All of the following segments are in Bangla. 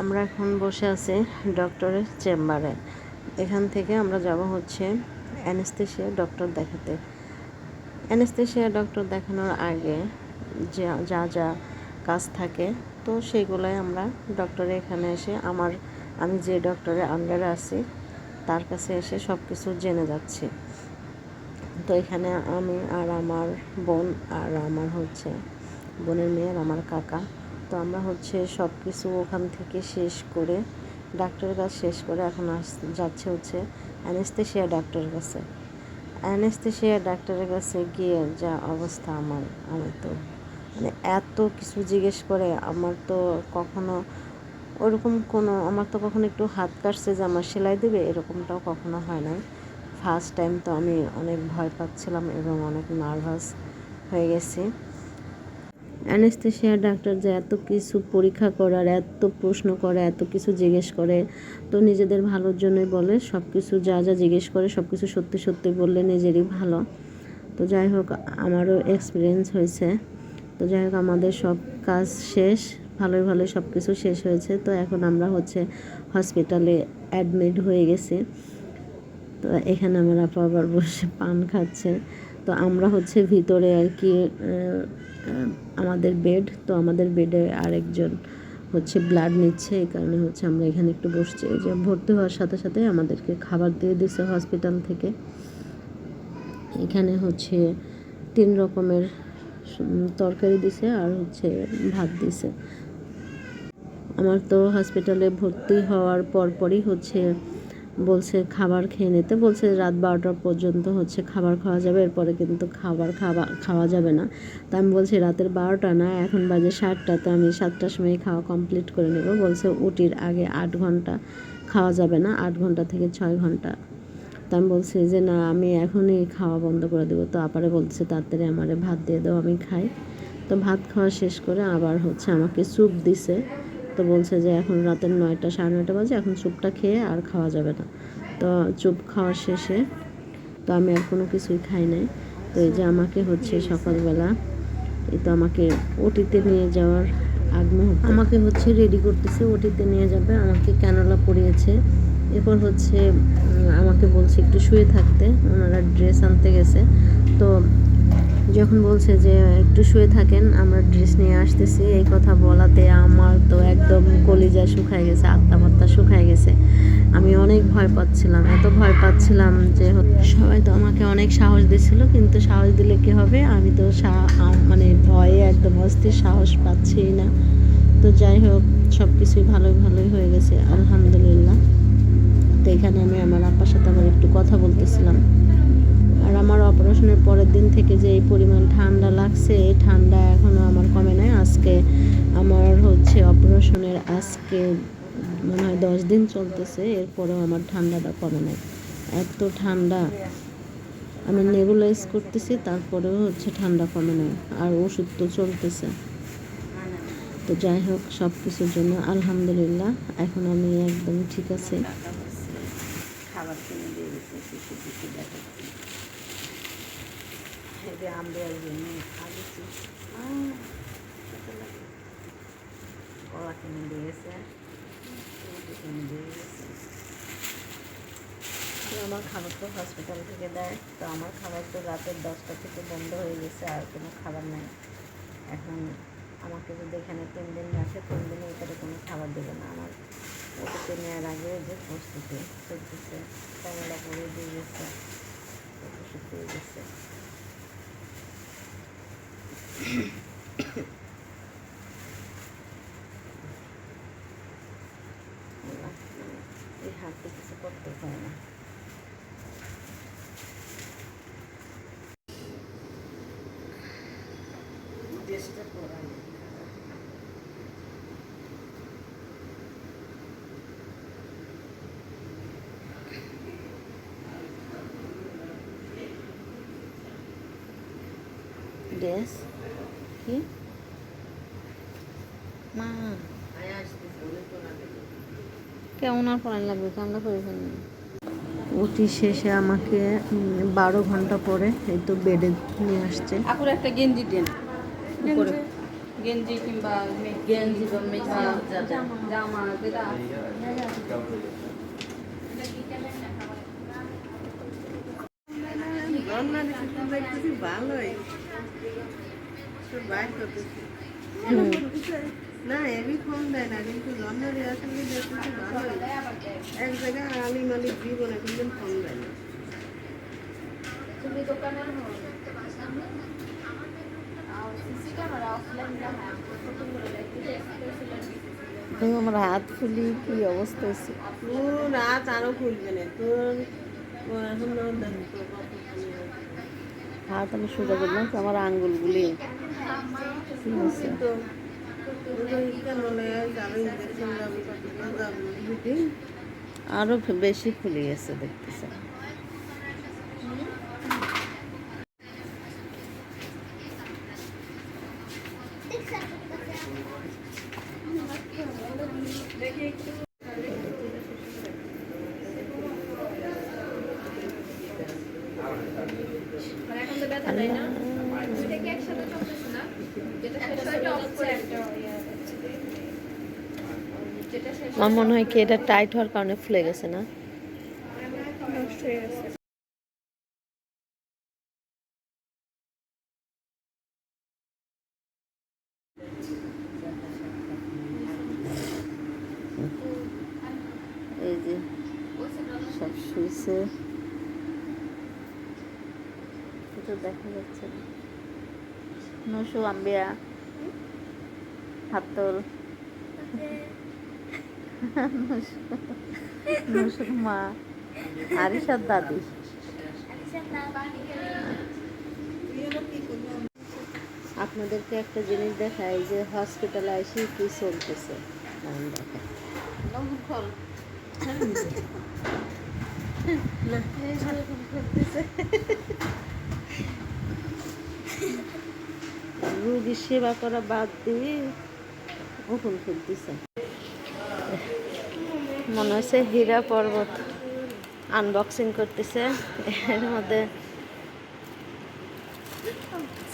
আমরা এখন বসে আছি ডক্টরের চেম্বারে। এখান থেকে আমরা যাব হচ্ছে অ্যানেস্থেশিয়া ডক্টর দেখাতে। অ্যানেস্থেশিয়া ডক্টর দেখানোর আগে যা যা কাজ থাকে, তো সেগুলোই আমরা ডক্টরে এখানে এসে আমার, আমি যে ডক্টরের আন্ডারে আছি, তার কাছে এসে সব কিছু জেনে যাচ্ছি। তো এখানে আমি আর আমার বোন আর আমার হচ্ছে বোনের মেয়ের আমার কাকা তো আমরা হচ্ছে সব কিছু ওখান থেকে শেষ করে ডাক্তারের কাছে শেষ করে এখন আস, যাচ্ছে হচ্ছে অ্যানেস্থেশিয়া ডাক্তারের কাছে। অ্যানেস্থেশিয়া ডাক্তারের কাছে গিয়ে যা অবস্থা আমার, আমি তো মানে এত কিছু জিজ্ঞেস করে আমার তো কখনো ওরকম কোনো, আমার তো কখনো একটু হাত কাটছে যে আমার সেলাই দেবে এরকমটাও কখনো হয় নাই। ফার্স্ট টাইম তো আমি অনেক ভয় পাচ্ছিলাম এবং অনেক নার্ভাস হয়ে গেছি। অ্যানেস্থেশিয়া ডাক্তার যে এত কিছু পরীক্ষা করার, এত প্রশ্ন করে, এত কিছু জিজ্ঞেস করে, তো নিজেদের ভালোর জন্যই বলে সব কিছু যা যা জিজ্ঞেস করে সব কিছু সত্যি সত্যি বললে নিজেরই ভালো। তো যাই হোক, আমারও এক্সপিরিয়েন্স হয়েছে। তো যাই হোক, আমাদের সব কাজ শেষ, ভালোই ভালোই সব কিছু শেষ হয়েছে। তো এখন আমরা হচ্ছে হসপিটালে অ্যাডমিট হয়ে গেছি। তো এখানে আমার আপা আবার বসে পান খাচ্ছে। তো আমরা হচ্ছে ভিতরে আর কি আমাদের বেড তো আমাদের বেডে আরেকজন হচ্ছে ব্লাড নিচ্ছে, এই কারণে হচ্ছে আমরা এখানে একটু বসছি। এই যে ভর্তি হওয়ার সাথে সাথে আমাদেরকে খাবার দিয়ে দিছে হসপিটাল থেকে। এখানে হচ্ছে তিন রকমের তরকারি দিছে আর হচ্ছে ভাত দিছে। আমার তো হসপিটালে ভর্তি হওয়ার পরপরই হচ্ছে বলছে খাবার খেয়ে নিতে। বলছে রাত বারোটা পর্যন্ত হচ্ছে খাবার খাওয়া যাবে, এরপরে কিন্তু খাবার খাওয়া খাওয়া যাবে না। তা আমি বলছি রাতের বারোটা না, এখন বাজে সাতটা, তো আমি সাতটার সময় খাওয়া কমপ্লিট করে নেব। বলছে উটির আগে আট ঘণ্টা খাওয়া যাবে না, আট ঘণ্টা থেকে ছয় ঘণ্টা। তো আমি বলছি যে না, আমি এখনই খাওয়া বন্ধ করে দেবো। তো আপারে বলছে তাড়াতাড়ি আমারে ভাত দিয়ে দাও, আমি খাই। তো ভাত খাওয়া শেষ করে আবার হচ্ছে আমাকে স্যুপ দিছে। তো বলছে যে এখন রাতের নয়টা, সাড়ে নয়টা বাজে, এখন চুপটা খেয়ে আর খাওয়া যাবে না। তো চুপ খাওয়ার শেষে তো আমি আর কোনো কিছুই খাই নাই। তো এই যে আমাকে হচ্ছে সকালবেলা, এই তো আমাকে ওটিতে নিয়ে যাওয়ার আগ মুহূর্তে। আমাকে হচ্ছে রেডি করতেছে, ওটিতে নিয়ে যাবে, আমাকে ক্যানোলা পরিয়েছে। এরপর হচ্ছে আমাকে বলছে একটু শুয়ে থাকতে, ওনারা ড্রেস আনতে গেছে। তো যখন বলছে যে একটু শুয়ে থাকেন, আমরা ড্রেস নিয়ে আসতেছি, এই কথা বলাতে আমার তো একদম কলিজা শুকায় গেছে আত্মা মাত্তা শুকায় গেছে। আমি অনেক ভয় পাচ্ছিলাম, এত ভয় পাচ্ছিলাম যে সবাই তো আমাকে অনেক সাহস দিছিল, কিন্তু সাহস দিলে কি হবে? আমি তো মানে ভয়ে একদম অস্থির সাহস পাচ্ছিই না। তো যাই হোক সব কিছুই ভালোই ভালোই হয়ে গেছে, আলহামদুলিল্লাহ। তো এখানে আমি আমার আপার সাথে আবার একটু কথা বলতেছিলাম। আর আমার অপারেশনের পরের দিন থেকে যে এই পরিমাণ ঠান্ডা লাগছে, এই ঠান্ডা এখনও আমার কমে নাই। আজকে আমার হচ্ছে অপারেশনের আজকে মনে হয় দশ দিন চলতেছে, এরপরেও আমার ঠান্ডাটা কমে নাই। এত ঠান্ডা। আমি নেবুলাইজ করতেছি, তারপরেও হচ্ছে ঠান্ডা কমে নাই, আর ওষুধ তো চলতেছে। তো যাই হোক সব কিছুর জন্য আলহামদুলিল্লাহ, এখন আমি একদম ঠিক আছে। খাবার কিনে দিয়ে গেছে কিছু কিছু দেখো হেঁটে আম দেওয়ার জন্য কলা কিনে দিয়েছে। কিনে দিয়ে গেছে আমার খাবার তো হসপিটাল থেকে দেয়। তো আমার খাবার তো রাতের দশটা থেকে বন্ধ হয়ে গেছে, আর কোনো খাবার নাই। এখন আমাকে যদি এখানে তিন দিন রাখে, তিন দিনে এটাতে কোনো খাবার দেবে না আমার। ওটিতে নেওয়ার আগে যে প্রস্তুতি চলতেছে, কমলা পরে দিয়ে গেছে দিয়ে গেছে এই হাতে কিছু করতে হয় না। ড্রেসটা পরাই ড্রেস কি মা। কেমন আর পড়ান লাগবে? করে ফেলবেন অতি শেষে আমাকে বারো ঘণ্টা পরে এই তো বেডে নিয়ে আসছে। আপুর একটা গেঞ্জি দেন। গেঞ্জি? কিংবা গেঞ্জি বা মেঝে জামা। যেটা ভালোই। না এবি ফোন দেয় না কিন্তু রান্নার আসলে দেখতেছি ভালোই এক জায়গায় আলি মালিক জীবনে কিন্তু ফোন দেয় না। তুমি দোকানের আমার হাত ফুলি কি অবস্থা হয়েছে? তোর রাত আরও খুলবে না তোর এখন না দেখতো কত ফুলে আছে। হাত আমি সোজা করলাম তো আমার আঙ্গুলগুলি। কি হয়েছে কিন্তু ওই কেন হলে যাবে ইঞ্জেকশন যাবে কত যাবে বুঝি আরও বেশি ফুলে গেছে দেখতেছে মানে এখন তো ব্যথা দেয় না দুইটা কি একসাথে চলতেছে না যেটা শেষ হয়ে যাচ্ছে একটা ইয়ে হচ্ছে। যেটা শেষ আমার মনে হয় কি এটা টাইট হওয়ার কারণে ফুলে গেছে না? নষ্ট হয়ে গেছে। এই যে সব শুয়েছে। এটা দেখা যাচ্ছে না। নসু আম্বিয়া হাত তোল নসুর মা আরিসার দাদি। আপনাদেরকে একটা জিনিস দেখাই যে হসপিটালে এসে কি চলতেছে। আমি দেখাই রুগী সেবা করা বাদ দিয়ে কখন খুলতেছে মনে হচ্ছে হীরা পর্বত আনবক্সিং করতেছে। এর মধ্যে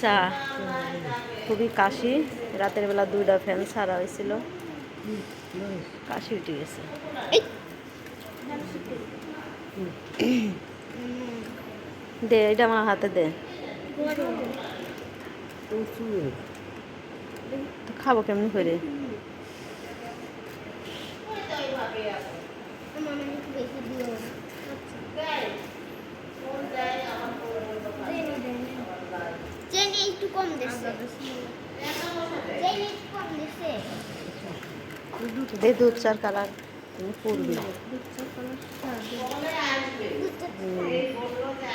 চা। খুবই কাশি। রাতের বেলা দুইটা ফ্যান ছাড়া হয়েছিল। কাশি উঠে গেছে। দে, এটা আমার হাতে দে। খাব কেমনি করে? একটু কম দে দুধ চার কালার তুমি করবি দুধটা